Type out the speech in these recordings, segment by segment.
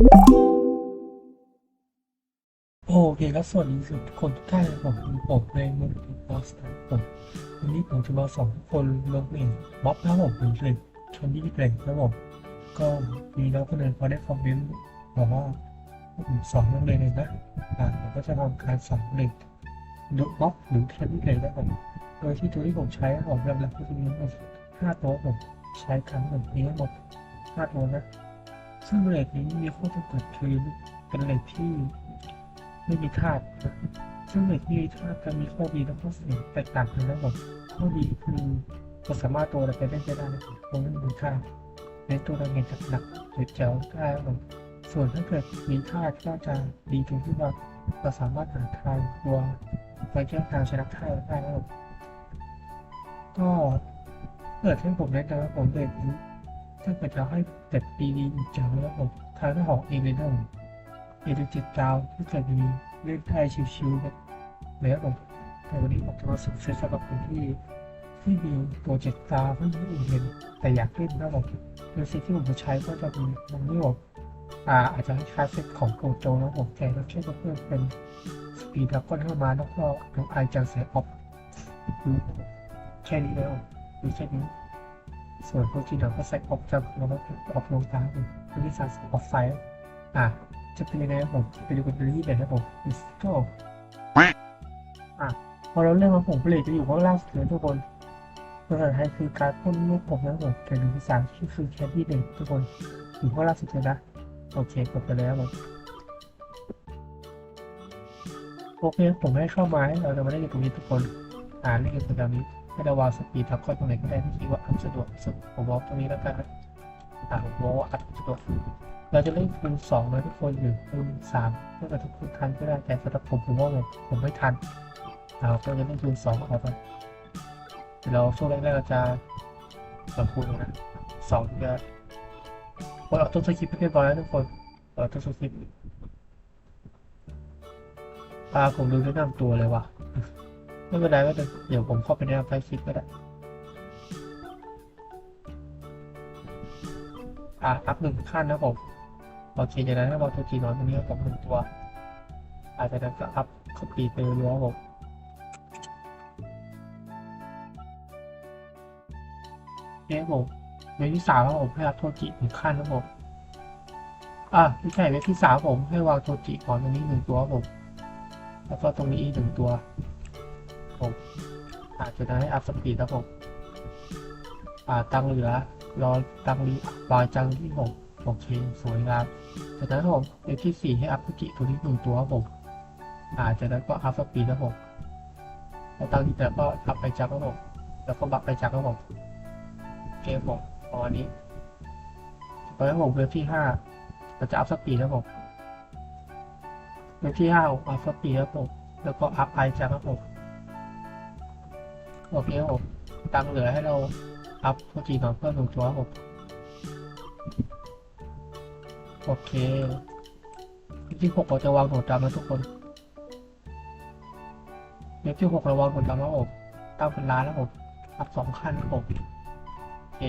โอเคครับสวัสดีทุกคนทุกท่านผมผมในมือถือบอสครับผมวันนี้ผมจะมาสอนทุกคนลงเองบ๊อบนะครับผมเป็นเพลงชนที่เพลงนะครับผมก็มีน้องคนหนึ่งเขาได้คอมเมนต์บอกว่าผมสอนนักเรียนเลยนะอ่าผมก็จะทำการสอนเลยดูบ๊อบหรือชนที่เพลงนะครับผมโดยที่ตัวที่ผมใช้ครับผมหลักๆก็จะมีทั้งห้าตัวผมใช้ครั้งหนึ่งนี้หมดห้าตัวนะ ซึ่งเลทนี้มีข้อจำกัดคือเป็นเลทที่ไม่มีธาตุซึ่งเหล็กที่มีธาตุจะมีข้อดีและข้อเสียแตกต่างกันนะผมข้อดีคือเราสามารถตัวเราไปเล่นได้นะครับเพราะมันมีธาตุในตัวเราเห็นจากหนักหรือเจ๋วได้ครับส่วนถ้าเกิดมีธาตุก็จะดีตรงที่ว่าเราสามารถหาทางตัวไปแก้ทางชนะธาตุได้นะครับก็เกิดให้ผมแนะนำว่าผมเด็กนี้ ถ้าเกิดจะให้เด็ดดีๆเจ๋วแล้วผมทางที่หอกเองเลยนะผมเอเดจิตดาวที่เคยมีเล่นไทยชิวๆแบบแล้วผมแต่วันนี้ผมจะมาสุดเซตสำหรับคนที่ที่มีโปรเจกต์ดาวไม่มีอื่นเล่นแต่อยากเล่นนะผมโดยเซตที่ผมจะใช้ก็จะมีมันนี่ผมอ่าอาจจะให้คลาสเซตของโกโจนะผมแต่เราใช้ก็เพิ่มเป็นสปีดดับก้อนเข้ามาแล้วก็น้องไอจังเสียออฟแค่นี้แล้วดูแค่นี้ ส่วนพวกที่เราก็ใส่ออกจากเราก็ออกลงตาผมเป็นที่สารออกไซด์อะจะเป็นยังไงผมไปดูกันเลยกันนะผม let's go อะพอเราเริ่มมาผมผลิตจะอยู่ข้างล่างสุดเลยทุกคนภาษาไทยคือการพ่นลูกผมนะผมแต่หนึ่งภาษาที่คือแคดดี้เด็กทุกคนอยู่ข้างล่างสุดเลยนะโอเคกดไปแล้วผมโอเคผมให้เข้ามาให้เราจะมาเล่นกันตรงนี้ทุกคนอ่าเล่นกันตรงนี้ ให้ราวางสปีดทับข้อตรงไหนก็ได้ที่คิดว่าอันสะดวกสุดผมบอกตรงนี้แล้วกันนะอ่าผมบอกว่าอันสะดวกเราจะเล่นคูณสองนะทุกคนหรือคูณสามถ้าเกิดทุกคนทันก็ได้แต่สำหรับผมผมว่าผมผมไม่ทันเราก็จะเล่นคูณสองเอาไปเราช่วงแรกๆเราจะสองคูณนะสองจะพอเราต้นสคริปเรียบร้อยแล้วทุกคนเราต้นสคริปตาผมดูแนะนำตัวเลยว่ะ ไม่เป็นไรก็เดี๋ยวผมเข้าไปในไฟคลิปก็ได้ อะอัพหนึ่งขั้นนะผมโอเคจากนั้นก็วางตัวจีนอนตรงนี้กับหนึ่งตัว อาจจะนั้นก็อัพคอปีไปเรื่อยๆครับผมโอเคผมเวทที่สามครับผมให้อัพโทจิหนึ่งขั้นครับผมอะไม่ใช่เวทที่สามผมให้วางโทจิก่อนตรงนี้หนึ่งตัวผม แล้วก็ตรงนี้อีกหนึ่งตัว ผมอาจจะนั้นให้อัพสปีดครับผมอ่าตั้งเหลือรอตังรีบอยจังที่หกโอเคสวยงามจากนั้นครับผมเอที่สี่ให้อัพพุจิตัวนี้หนึ่งตัวครับผมอ่าจากนั้นก็อัพสปีดครับผมแล้วตังที่แต่ก็อัพไปจักครับผมแล้วก็บัฟไปจักครับผมเคครับผมประมาณนี้ตอนนี้ผมเวฟที่ห้าเราจะอัพสปีดครับผมเวฟที่ห้าอัพสปีดครับผมแล้วก็อัพไอจักครับผม โอเคครับผมตังเหลือให้เราอัพโปรตีนของเพิ่มหนึ่งตัวครับผมโอเคที่หกเราจะวางหนวดดำนะทุกคนเว็บที่หกเราวางหนวดดำแล้วผมตั้งเป็นล้านแล้วผมอัพสองขั้นครับผมโอเค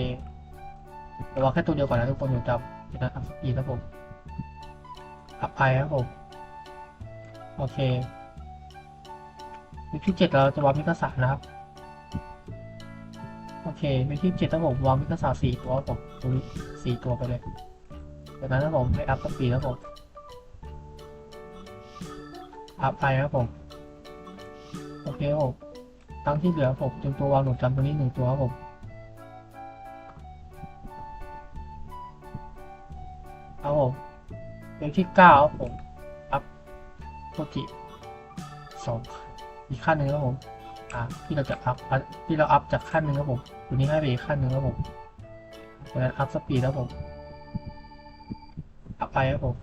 เราวางแค่ตัวเดียวก่อนนะทุกคนหนวดดำจากนั้นอัพสปีดครับผมอัพไอครับผมโอเคเว็บที่เจ็ดเราจะวางมิกาสานะครับ โอเคในที่เจ็ดถ้าผมวางมิกาซาสี่ตัวผมตรงนี้สี่ตัวไปเลยจากนั้นถ้าผมให้อัพสปีดแล้วผมอัพไปครับผม โอเคครับผมตั้งที่เหลือผมจนตัววางหนุนจำตรงนี้หนึ่งตัวครับผมเอาผมเลขที่เก้าครับผมอัพโทจิสองอีกขั้นหนึ่งครับผม ที่เราจะอัพที่เราอัพจากขั้นหนึ่งครับผมตัวนี้ให้ไปอีกขั้นหนึ่งครับผมดังนั้นอัพสปีดครับผมอัพไปครับผม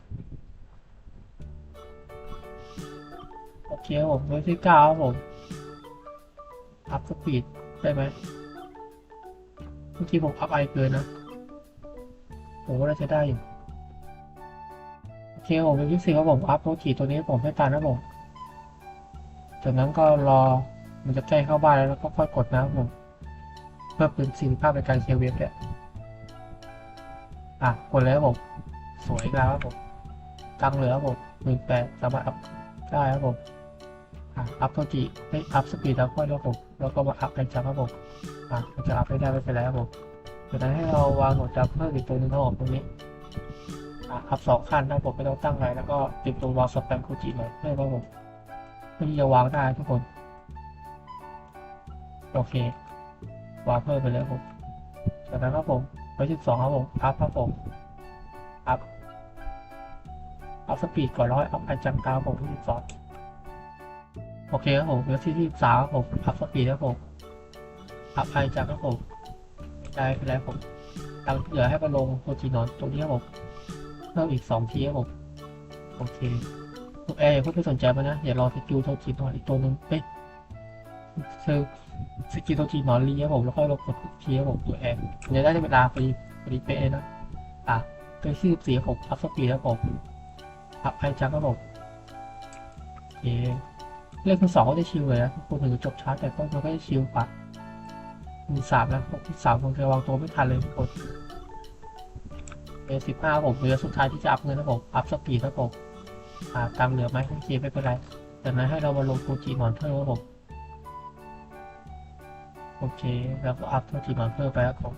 โอเคครับผมเวอร์ที่เก้าครับผมอัพสปีดได้ไหมเมื่อกี้ผมอัพไอเกินนะผมว่าน่าจะได้อยู่โอเคครับผมเวอร์ที่สี่ครับผมอัพโปรตีตัวนี้ผมให้ตามนะผมจากนั้นก็รอ มันจะแจ้งเข้าบ้านแล้วแล้วก็ค่อยกดนะครับผม เพื่อเป็นสิทธิภาพในการเคลียร์เว็บเนี่ยอะกดแล้วผม สวยงามครับผมตังเหลือครับผมหมื่นแปดสามารถอัพได้ครับผมอะอัพโทจิไม่อัพสปีดแล้วค่อยแล้วผมแล้วก็มาอัพไอจับครับผมอะมันจะอัพไม่ได้ไม่เป็นไรครับผมจากนั้นให้เราวางหัวจับเพิ่มอีกตัวหนึงครับผมตรงนี้อะอัพสองขั้นนะผมไม่ต้องตั้งอะไรแล้วก็ติดตรงวางสแปมโคจิหน่อยเพื่อครับผมเพื่อที่จะวางได้ทุกคน โอเควาเพิ่มไปเลยผมจากนั้นครับผมไปที่สองครับผมอัพครับผมอัพอัพสปีดก่อนแล้อยอัพไอจังตาผมที่สิบสองโอเคครับผมเวอร์ชันที่สามครับผมอัพสปีดครับผมอัพไอจังครับผมได้ไปแล้วผมตังเหลือให้มาลงโปรจีนอนตรงนี้ครับผมเพิ่มอีกสองทีครับผมโอเคพวกแอร์อย่าเพิ่งไปสนใจมันนะอย่ารอสกิลโทจีนอนอีกตัวหนึ่งเอ๊ะ เซอร์สกิลโทจีนอนรีครับผมแล้วค่อยลงกดทีครับผมตัวแอร์มันจะได้เวลาพอดีพอดีเป๊ะนะอะตัวที่สิบสี่ครับผมอัพสปีดครับผมอัพไอจังครับผมโอเคเลขที่สองก็จะชิลเลยนะพวกถึงจะจบช้าแต่ก็มันก็จะชิลกว่ามีสามแล้วพวกที่สามผมจะวางตัวไม่ทันเลยทุกคนเอสิบห้าผมเหลือสุดท้ายที่จะอัพเงินนะผมอัพสปีดครับผมอ่าตามเหลือไหมโอเคไม่เป็นไรแต่นั้นให้เรามาลงโปรจีนอนเพิ่มครับผม โอเค แล้วก็อัพโปรจีนอนเพิ่มไปครับผม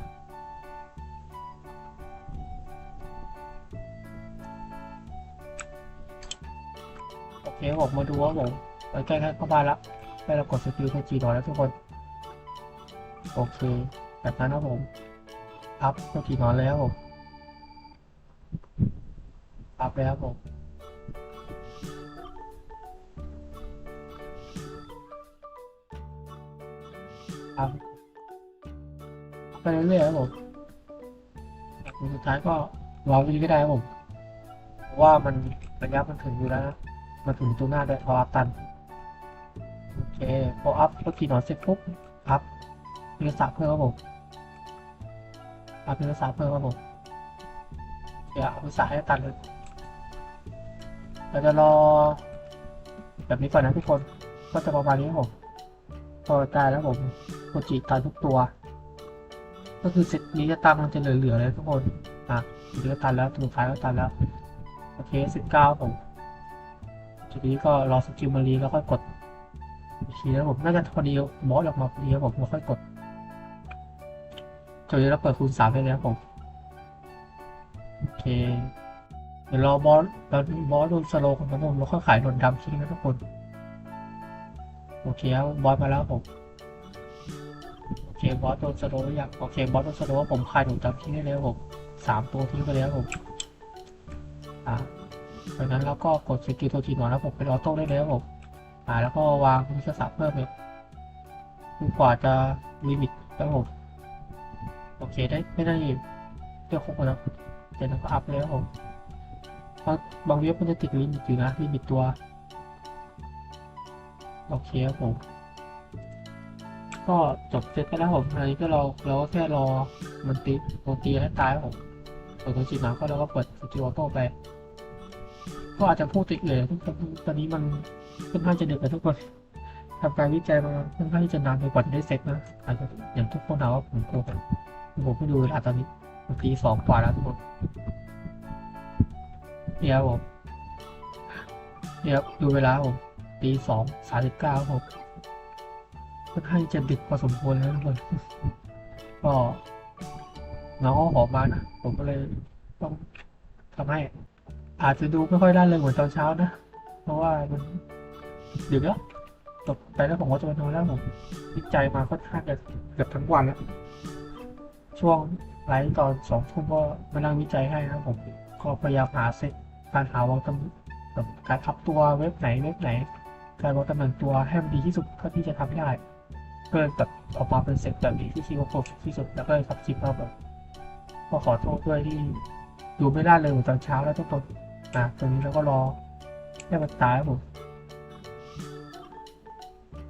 โอเคผมมาดูว่าผมไปใกล้ๆเข้าบ้านแล้วไปเรากดสกิลโทจีหน่อยแล้วทุกคน โอเคแบบนั้นนะผมอัพโทจีนอนเลยครับผม อัพเลย ครับไปเรื่อยๆครับผมสุดท้ายก็วางวีก็ได้ครับผมเพราะว่ามันระยะมันถึงอยู่แล้วนะมาถึงตัวหน้าได้พออัพตันโอเคพออัพเมื่อกี้นอนเสร็จปุ๊บอัพเนื้อสาเพิ่มครับผมอัพเนื้อสาเพิ่มครับผมเดี๋ยวเอาเนื้อสาให้ตันเลยเราจะรอแบบนี้ก่อนนะทุกคนก็จะประมาณนี้ครับผม พอตายแล้วผมโปรจิตายทุกตัว ก็คือเซตนี้จะตังมันจะเหลือๆเลยทุกคนอะเหลือตันแล้วตัวท้ายก็ตันแล้ว โอเคสิบเก้าผมทีนี้ก็รอสกิลมารีแล้วค่อยกดอีกทีแล้วผมน่าจะพอดีบอสออกมาพอดีแล้วผมก็ค่อยกดจนนี้เราเปิดคูณสามได้แล้วผม โอเค เดี๋ยวรอบอสแล้วบอสโดนสโลว์ของผมแล้วค่อยขายโดนดำทิ้งนะทุกคน โอเคครับบอสมาแล้วผมโอเคบอสโดนสโลว์หรือยังโอเคบอสโดนสโลว์ผมขายโดนดำทิ้งได้แล้วผมสามตัวทิ้งไปแล้วผมอ่าดังนั้นเราก็กดสกิลตัวจีนหน่อยแล้วผมเป็นออโต้ได้เลยครับผมอ่าแล้วก็วางวิชาศาสตร์เพิ่มเลยจนกว่าจะลิมิตครับผมโอเคได้ไม่ได้เรียกครบแล้วเดี๋ยวเราก็อัพเลยครับผมเพราะบางเว็บมันจะติดลิมิตอยู่นะลิมิตตัว โอเคครับผม ก็จบเสร็จไปแล้วผมอันนี้ก็เราเราก็แค่รอมันตีตัวตีให้ตายผมส่วนตัวจีนหนาก็เราก็เปิดสกิลออโต้ไป ก็อาจจะพูดติดเลยทุกตอนนี้มันค่อนข้างจะเดึกแล้วทุกคนทำการวิจัยมาค่อนข้างที่จะนานไปกว่าจะได้เสร็จนะอาจจะอย่างทุกคนถามว่าผมโกงกันผมไม่ดูเวลาตอนนี้มันตีสองกว่าแล้วทุกคนเนี่ยครับผมเนี่ยครับดูเวลาผม ตีสองสามสิบเก้าครับผมค่อนข้างจะดึกพอสมควรแล้วทุกคนก็น้องก็หอมมานะผมก็เลยต้องทำให้ อาจจะดูไม่ค่อยได้เลยเหมือนตอนเช้านะ เพราะว่ามันดึกแล้วตกไปแล้วผมก็จะนอนแล้วผมวิจัยมาค่อนข้างจะเกือบทั้งวันแล้วช่วงไลฟ์ตอนสองทุ่มก็มานั่งวิจัยให้นะผมก็พยายามหาเซตการหาวางตำแบบการทับตัวเว็บไหนเว็บไหน การวางตำแหน่งตัวให้มันดีที่สุดเท่าที่จะทำได้ก็เลยแบบออกมาเป็นเซตแบบนี้ที่คิดว่าโปรฟิที่สุดแล้วก็เลยทับคลิปมาแบบก็ขอโทษด้วยที่ดูไม่ได้เลยตอนเช้าแล้วทุกคนอะตรงนี้เราก็รอให้มันตายผม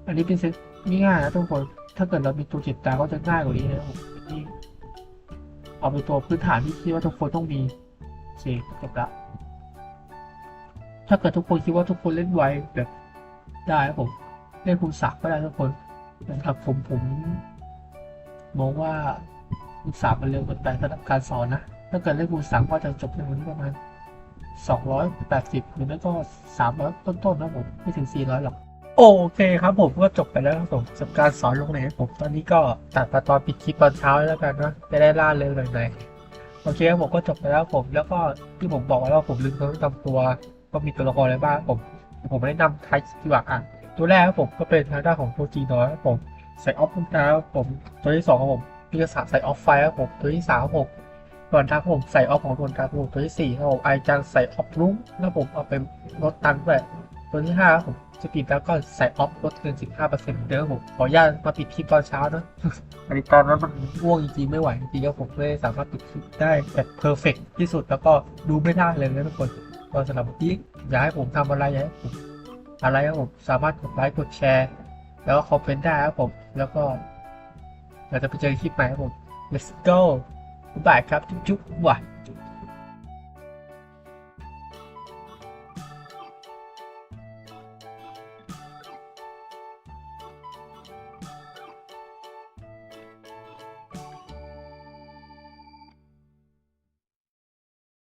อันนี้เป็นเซตง่ายๆนะทุกคนถ้าเกิดเรามีตัวจิตตาก็จะง่ายกว่านี้นะครับผมนี่เอาเป็นตัวพื้นฐานที่คิดว่าทุกคนต้องมีเสกจบละถ้าเกิดทุกคนคิดว่าทุกคนเล่นไวแบบ ได้ครับผมเล่นคุณศักดิ์ก็ได้ทุกคนแต่สำหรับผมผมมองว่าคุณศักดิ์มันเร็วเกินไปสำหรับการสอนนะถ้าเกิดเล่นคุณศักดิ์ก็จะจบในวันที่ประมาณ280หรือไม่ก็300ต้นๆนะผมไม่ถึง 400 หรอก โอเคครับผมก็จบไปแล้วครับผมกับการสอนลงไหนครับผมตอนนี้ก็ตัดมาตอนปิดคลิปตอนเช้าแล้วกันนะจะได้ล่าเริงหน่อยๆโอเคครับผมก็จบไปแล้วผม แล้วก็ที่ผมบอกไว้ว่าผมลืมต้องทำตัวก็มีตัวละครอะไรบ้างผม ผมไม่ได้นำไทยดีกว่าอะตัวแรกครับผมก็เป็นทางด้านของโปรจีน้อยครับผมใส่ออฟพุ่งนะครับผมตัวที่สองครับผมพิกษาใส่ออฟไฟครับผมตัวที่สามครับผมส่วนทับผมใส่ออฟของตัวครับผมตัวที่สี่ครับผมไอจังใส่ออฟรุ้งแล้วผมเอาไปลดตังค์ด้วยตัวที่ห้าผมสปีดแล้วก็ใส่ออฟลดเกินสิบห้าเปอร์เซ็นต์เด้อผมขออนุญาตมาปิดคลิปตอนเช้านะอันนี้ตอนนั้นมันง่วงจริงๆไม่ไหวจริงๆแล้วผมไม่สามารถปิดคลิปได้แบบเพอร์เฟกที่สุดแล้วก็ดูไม่ได้เลยนะทุกคนก็สำหรับวันนี้ อยากให้ผมทำอะไรอยากให้ผมอะไรครับผมสามารถกดไลค์กดแชร์ แล้วก็คอมเมนต์ได้ครับผม แล้วก็เราจะไปเจอคลิปใหม่ครับผม let's go บ๊ายบายครับจุ๊บๆว่ะ